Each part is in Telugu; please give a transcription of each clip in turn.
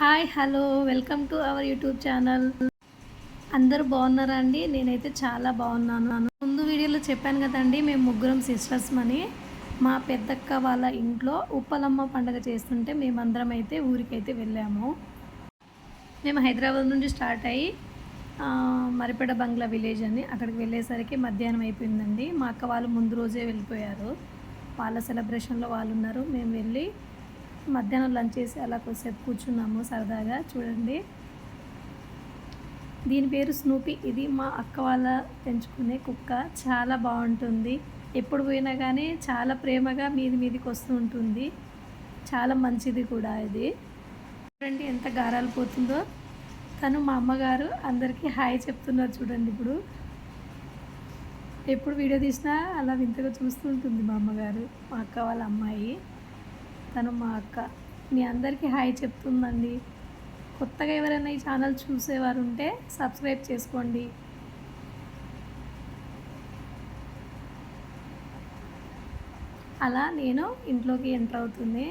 Hi hello welcome to our YouTube channel. అందరూ బాగున్నారా అండి? నేనైతే చాలా బాగున్నాను. ముందు వీడియోలో చెప్పాను కదండి మేము ముగ్గురం సిస్టర్స్ అని మా పెద్దక్క వాళ్ళ ఇంట్లో ఉప్పలమ్మ పండగ చేస్తుంటే మేమందరం అయితే ఊరికైతే వెళ్ళాము. మేము హైదరాబాద్ నుండి స్టార్ట్ అయ్యి ఆ, బంగ్లా విలేజ్ అని అక్కడికి వెళ్ళేసరికి మధ్యాహ్నం అయిపోయిందండి. మా అక్క వాళ్ళు ముందు రోజే వెళ్ళిపోయారు. వాళ్ళ సెలబ్రేషన్లో వాళ్ళు ఉన్నారు. మేము వెళ్ళి మధ్యాహ్నం లంచ్ చేసి అలా కొద్దిసేపు కూర్చున్నాము సరదాగా చూడండి. దీని పేరు స్నూపీ ఇది మా అక్క వాళ్ళ పెంచుకునే కుక్క. చాలా బాగుంటుంది. ఎప్పుడు పోయినా కానీ చాలా ప్రేమగా మీది మీదికి వస్తూ ఉంటుంది. చాలా మంచిది కూడా ఇది. చూడండి ఎంత గారాలు పోతుందో. తను మా అమ్మగారు అందరికీ హాయ్ చెప్తున్నారు చూడండి ఇప్పుడు. ఎప్పుడు వీడియో తీసినా అలా వింతగా చూస్తూ ఉంటుంది మా అమ్మగారు మా అక్క వాళ్ళ అమ్మాయి. తను మా అక్క. మీ అందరికీ హాయ్ చెప్తుందండి. కొత్తగా ఎవరైనా ఈ ఛానల్ చూసేవారు ఉంటే సబ్స్క్రైబ్ చేసుకోండి. అలా నేను ఇంట్లోకి ఎంటర్ అవుతుంది.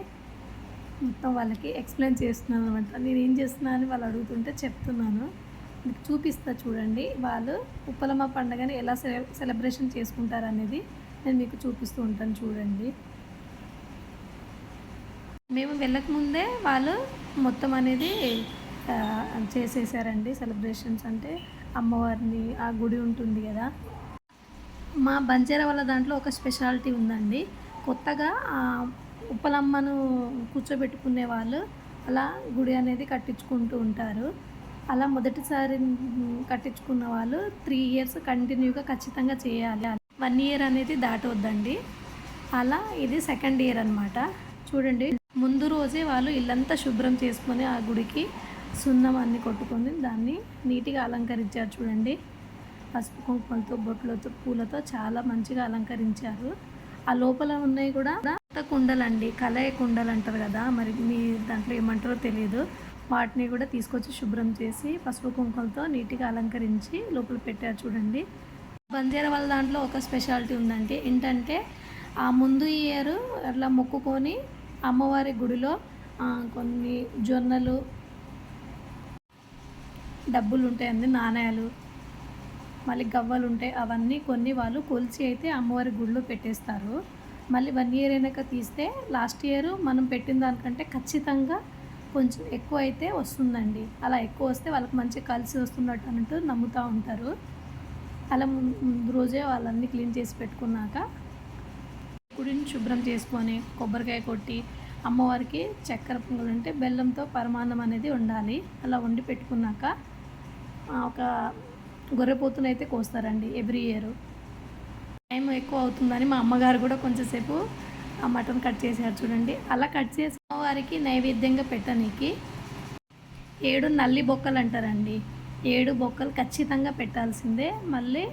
మొత్తం వాళ్ళకి ఎక్స్ప్లెయిన్ చేస్తున్నాను అనమాట నేను ఏం చేస్తున్నాను అని వాళ్ళు అడుగుతుంటే చెప్తున్నాను. మీకు చూపిస్తా చూడండి. వాళ్ళు ఉప్పలమ్మ పండుగని ఎలా సెల సెలబ్రేషన్ చేసుకుంటారు అనేది నేను మీకు చూపిస్తూ ఉంటాను చూడండి. మేము వెళ్ళకముందే వాళ్ళు మొత్తం అనేది చేసేసారండి సెలబ్రేషన్స్. అంటే అమ్మవారిని ఆ గుడి ఉంటుంది కదా. మా బంజారా వాళ్ళ దాంట్లో ఒక స్పెషాలిటీ ఉందండి. కొత్తగా ఆ ఉప్పలమ్మను కూర్చోబెట్టుకునే వాళ్ళు అలా గుడి అనేది కట్టించుకుంటూ ఉంటారు. అలా మొదటిసారి కట్టించుకున్న వాళ్ళు త్రీ ఇయర్స్ కంటిన్యూగా ఖచ్చితంగా చేయాలి. వన్ ఇయర్ అనేది దాటవద్దండి అలా ఇది సెకండ్ ఇయర్ అనమాట చూడండి ముందు రోజే వాళ్ళు ఇల్లంతా శుభ్రం చేసుకొని ఆ గుడికి సున్నం అన్ని కొట్టుకొని దాన్ని నీట్గా అలంకరించారు చూడండి. పసుపు కుంకుమలతో బొట్లతో పూలతో చాలా మంచిగా అలంకరించారు. ఆ లోపల ఉన్నాయి కూడా కొత్త కుండలండి కలయ కుండలు అంటారు కదా మరి మీ దాంట్లో ఏమంటారో తెలియదు. వాటిని కూడా తీసుకొచ్చి శుభ్రం చేసి పసుపు కుంకుమలతో నీట్గా అలంకరించి లోపల పెట్టారు చూడండి. బందేర వాళ్ళ దాంట్లో ఒక స్పెషాలిటీ ఉందండి ఏంటంటే ఆ ముందు ఇయర్ అట్లా మొక్కుకొని అమ్మవారి గుడిలో కొన్ని జొన్నలు డబ్బులు ఉంటాయండి నాణ్యాలు మళ్ళీ గవ్వలు ఉంటాయి అవన్నీ కొన్ని వాళ్ళు కొలిచి అయితే అమ్మవారి గుడిలో పెట్టేస్తారు. మళ్ళీ వన్ ఇయర్ అయినాక తీస్తే లాస్ట్ ఇయర్ మనం పెట్టిన దానికంటే ఖచ్చితంగా కొంచెం ఎక్కువ అయితే వస్తుందండి. అలా ఎక్కువ వస్తే వాళ్ళకి మంచిగా కలిసి వస్తున్నట్టు అన్నట్టు నమ్ముతూ ఉంటారు. అలా ముందు రోజే వాళ్ళన్నీ క్లీన్ చేసి పెట్టుకున్నాక గుడిని శుభ్రం చేసుకొని కొబ్బరికాయ కొట్టి అమ్మవారికి చక్కెర పొంగలు అంటే బెల్లంతో పరమాన్నం అనేది ఉండాలి అలా వండి పెట్టుకున్నాక ఒక గొర్రెపోతును అయితే కోస్తారండి ఎవ్రీ ఇయర్. టైం ఎక్కువ అవుతుందని మా అమ్మగారు కూడా కొంచెంసేపు ఆ మటన్ కట్ చేశారు చూడండి. అలా కట్ చేసి అమ్మవారికి నైవేద్యంగా పెట్టనీకి ఏడు నల్లి బొక్కలు అంటారండి. ఏడు బొక్కలు ఖచ్చితంగా పెట్టాల్సిందే. మళ్ళీ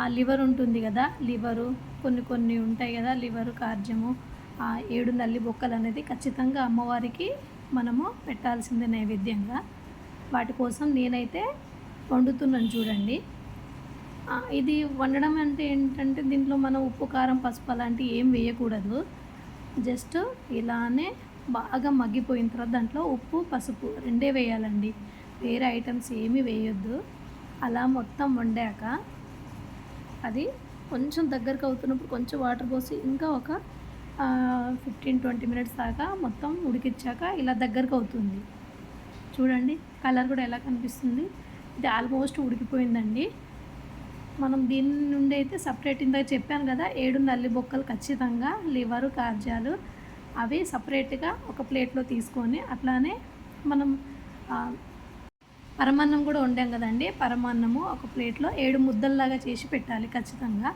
ఆ లివర్ ఉంటుంది కదా లివరు కొన్ని కొన్ని ఉంటాయి కదా లివరు కార్జము ఆ ఏడు నల్లి బొక్కలు అనేది ఖచ్చితంగా అమ్మవారికి మనము పెట్టాల్సిందే నైవేద్యంగా. వాటి కోసం నేనైతే వండుతున్నాను చూడండి. ఇది వండడం అంటే ఏంటంటే దీంట్లో మనం ఉప్పు కారం పసుపు అలాంటివి ఏం వేయకూడదు. జస్ట్ ఇలానే బాగా మగ్గిపోయిన తర్వాత దాంట్లో ఉప్పు పసుపు రెండే వేయాలండి. వేరే ఐటమ్స్ ఏమీ వేయొద్దు. అలా మొత్తం వండాక అది కొంచెం దగ్గరకు అవుతున్నప్పుడు కొంచెం వాటర్ పోసి ఇంకా ఒక ఫిఫ్టీన్ ట్వంటీ మినిట్స్ దాకా మొత్తం ఉడికిచ్చాక ఇలా దగ్గరకు అవుతుంది. చూడండి కలర్ కూడా ఎలా కనిపిస్తుంది. ఇది ఆల్మోస్ట్ ఉడికిపోయిందండి. మనం దీని నుండి అయితే సపరేట్ ఇందాక చెప్పాను కదా ఏడు నల్లి బొక్కలు ఖచ్చితంగా లివరు కార్జాలు అవి సపరేట్గా ఒక ప్లేట్లో తీసుకొని అట్లానే మనం పరమాన్నం కూడా వండాం కదండి. పరమాన్నము ఒక ప్లేట్లో ఏడు ముద్దల్లాగా చేసి పెట్టాలి ఖచ్చితంగా.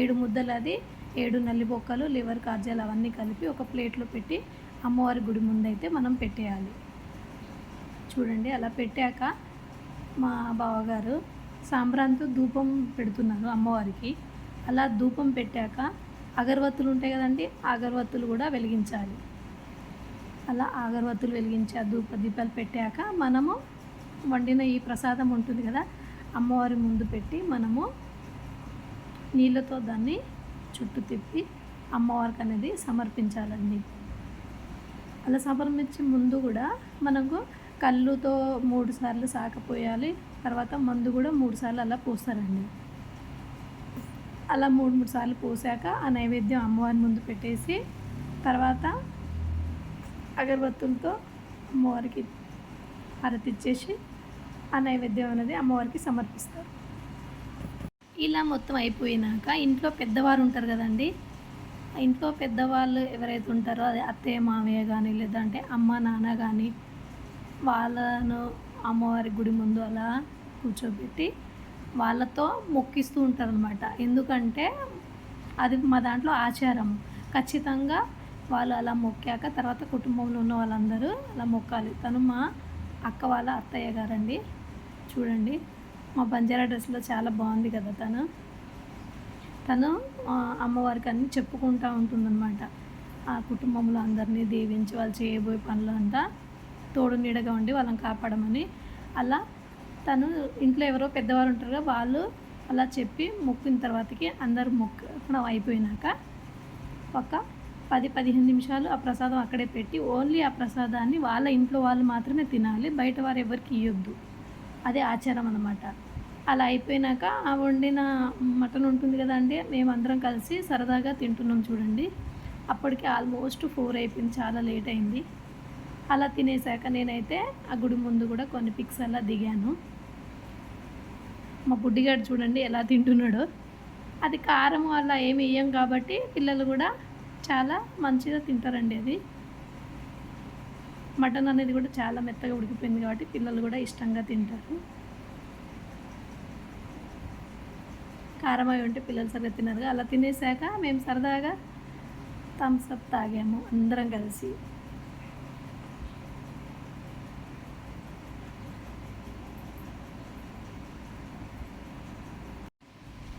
ఏడు ముద్దలు అది ఏడు నల్లి బొక్కలు లివర్ కాజాలు అవన్నీ కలిపి ఒక ప్లేట్లో పెట్టి అమ్మవారి గుడి ముందైతే మనం పెట్టేయాలి. చూడండి అలా పెట్టాక మా బావగారు సాంబ్రాన్తో ధూపం పెడుతున్నారు అమ్మవారికి. అలా ధూపం పెట్టాక అగరవత్తులు ఉంటాయి కదండి అగరవత్తులు కూడా వెలిగించాలి. అలా అగరవత్తులు వెలిగించి ఆ ధూప దీపాలు పెట్టాక మనము వండిన ఈ ప్రసాదం ఉంటుంది కదా అమ్మవారి ముందు పెట్టి మనము నీళ్ళతో దాన్ని చుట్టూ తిప్పి అమ్మవారికి అనేది సమర్పించాలండి. అలా సమర్పించే ముందు కూడా మనకు కళ్ళుతో మూడు సార్లు సాకపోయాలి తర్వాత మందు కూడా మూడు సార్లు అలా పోస్తారండి. అలా మూడు మూడు సార్లు పోసాక ఆ నైవేద్యం అమ్మవారి ముందు పెట్టేసి తర్వాత అగరబత్తులతో అమ్మవారికి అరతిచ్చేసి ఆ నైవేద్యం అనేది అమ్మవారికి సమర్పిస్తారు. ఇలా మొత్తం అయిపోయినాక ఇంట్లో పెద్దవారు ఉంటారు కదండి. ఇంట్లో పెద్దవాళ్ళు ఎవరైతే ఉంటారో అదే అత్తయ్య మామయ్య కానీ లేదంటే అమ్మ నాన్న కానీ వాళ్ళను అమ్మవారి గుడి ముందు అలా కూర్చోబెట్టి వాళ్ళతో మొక్కిస్తూ ఉంటారనమాట ఎందుకంటే అది మా దాంట్లో ఆచారం. ఖచ్చితంగా వాళ్ళు అలా మొక్కాక తర్వాత కుటుంబంలో ఉన్న వాళ్ళందరూ అలా మొక్కాలి. తను మా అక్క వాళ్ళ అత్తయ్య గారండి. చూడండి. మా బంజారా డ్రెస్లో చాలా బాగుంది కదా తను. తను అమ్మవారికి అన్ని చెప్పుకుంటూ ఉంటుందన్నమాట. ఆ కుటుంబంలో అందరినీ దీవించి వాళ్ళు చేయబోయే పనులు అంతా తోడు నీడగా ఉండి వాళ్ళని కాపాడమని అలా తను ఇంట్లో ఎవరో పెద్దవారు ఉంటారు వాళ్ళు అలా చెప్పి మొక్కిన తర్వాతకి అందరు మొక్కడం అయిపోయినాక ఒక పది పదిహేను నిమిషాలు ఆ ప్రసాదం అక్కడే పెట్టి ఓన్లీ ఆ ప్రసాదాన్ని వాళ్ళ ఇంట్లో వాళ్ళు మాత్రమే తినాలి బయట వారు ఎవరికి ఇవ్వద్దు అదే ఆచారం అన్నమాట. అలా అయిపోయినాక ఆ వండిన మటన్ ఉంటుంది కదండి మేమందరం కలిసి సరదాగా తింటున్నాం చూడండి. అప్పటికి ఆల్మోస్ట్ ఫోర్ అయిపోయింది చాలా లేట్ అయింది. అలా తినేసాక నేనైతే ఆ గుడి ముందు కూడా కొన్ని పిక్స్ అలా దిగాను. మా బుడ్డిగాడు చూడండి ఎలా తింటున్నాడో. అది కారం అలా ఏమి వేయం కాబట్టి పిల్లలు కూడా చాలా మంచిగా తింటారండి అది. మటన్ అనేది కూడా చాలా మెత్తగా ఉడికిపోయింది కాబట్టి పిల్లలు కూడా ఇష్టంగా తింటారు. కారం అయి ఉంటే పిల్లలు సరిగ్గా తిన్నారు అలా తినేసాక మేము సరదాగా థమ్స్ అప్ తాగాము అందరం కలిసి.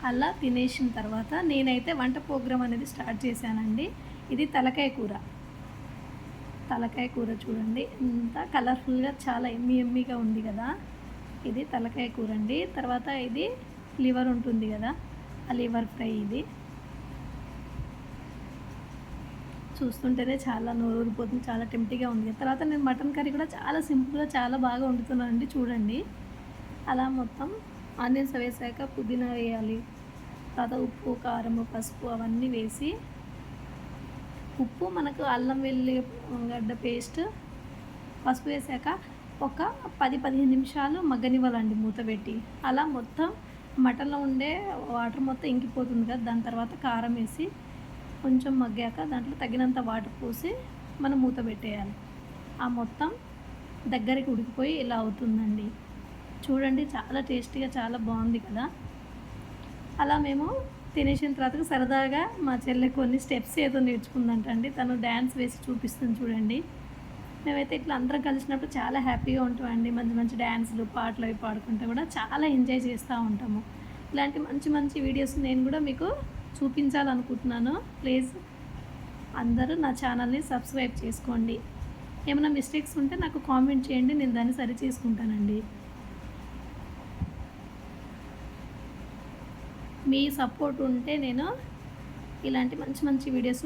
అలా తినేసిన తర్వాత నేనైతే వంట ప్రోగ్రాం అనేది స్టార్ట్ చేశానండి. ఇది తలకాయ కూర. తలకాయ కూర చూడండి. ఇంత కలర్ఫుల్గా చాలా ఎమ్మి ఎమ్మిగా ఉంది కదా. ఇది తలకాయ కూర అండి తర్వాత ఇది లివర్ ఉంటుంది కదా. ఆ లివర్ ఫ్రై ఇది. చూస్తుంటేనే చాలా నోరూరిపోతుంది చాలా టెంప్టీగా ఉంది తర్వాత నేను మటన్ కర్రీ కూడా చాలా సింపుల్గా చాలా బాగా వండుతున్నానండి. చూడండి. అలా మొత్తం ఆనియన్స్ వేసాక పుదీనా వేయాలి. తర్వాత ఉప్పు కారం పసుపు అవన్నీ వేసి ఉప్పు మనకు అల్లం వెల్లి గడ్డ పేస్ట్ పసుపు వేసాక ఒక పది పదిహేను నిమిషాలు మగ్గనివ్వాలండి మూత పెట్టి. అలా మొత్తం మటన్లో ఉండే వాటర్ మొత్తం ఇంకిపోతుంది కదా దాని తర్వాత కారం వేసి కొంచెం మగ్గాక దాంట్లో తగినంత వాటర్ పోసి మనం మూత పెట్టేయాలి. ఆ మొత్తం దగ్గరికి ఉడికిపోయి ఇలా అవుతుందండి. చూడండి చాలా టేస్టీగా చాలా బాగుంది కదా. అలా మేము తినేసిన తర్వాత సరదాగా మా చెల్లె కొన్ని స్టెప్స్ ఏదో నేర్చుకుందంటండి. తను డ్యాన్స్ వేసి చూపిస్తుంది చూడండి. మేమైతే ఇట్లా అందరం కలిసినప్పుడు చాలా హ్యాపీగా ఉంటామండి. మంచి మంచి డ్యాన్సులు పాటలు అవి పాడుకుంటే కూడా చాలా ఎంజాయ్ చేస్తూ ఉంటాము. ఇలాంటి మంచి మంచి వీడియోస్ నేను కూడా మీకు చూపించాలనుకుంటున్నాను. ప్లీజ్ అందరూ నా ఛానల్ని సబ్స్క్రైబ్ చేసుకోండి. ఏమైనా మిస్టేక్స్ ఉంటే నాకు కామెంట్ చేయండి. నేను దాన్ని సరి చేసుకుంటానండి. మీ సపోర్ట్ ఉంటే నేను ఇలాంటి మంచి మంచి వీడియోస్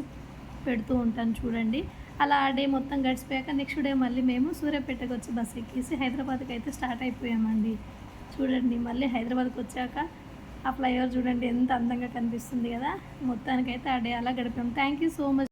పెడుతూ ఉంటాను చూడండి. అలా ఆ డే మొత్తం గడిచిపోయాక నెక్స్ట్ డే మళ్ళీ మేము సూర్యాపేటకు వచ్చి బస్ ఎక్కేసి హైదరాబాద్కి అయితే స్టార్ట్ అయిపోయామండి. చూడండి మళ్ళీ హైదరాబాద్కి వచ్చాక ఆ ఫ్లైఓవర్ చూడండి ఎంత అందంగా కనిపిస్తుంది కదా. మొత్తానికైతే ఆ డే అలా గడిపాము. Thank you so much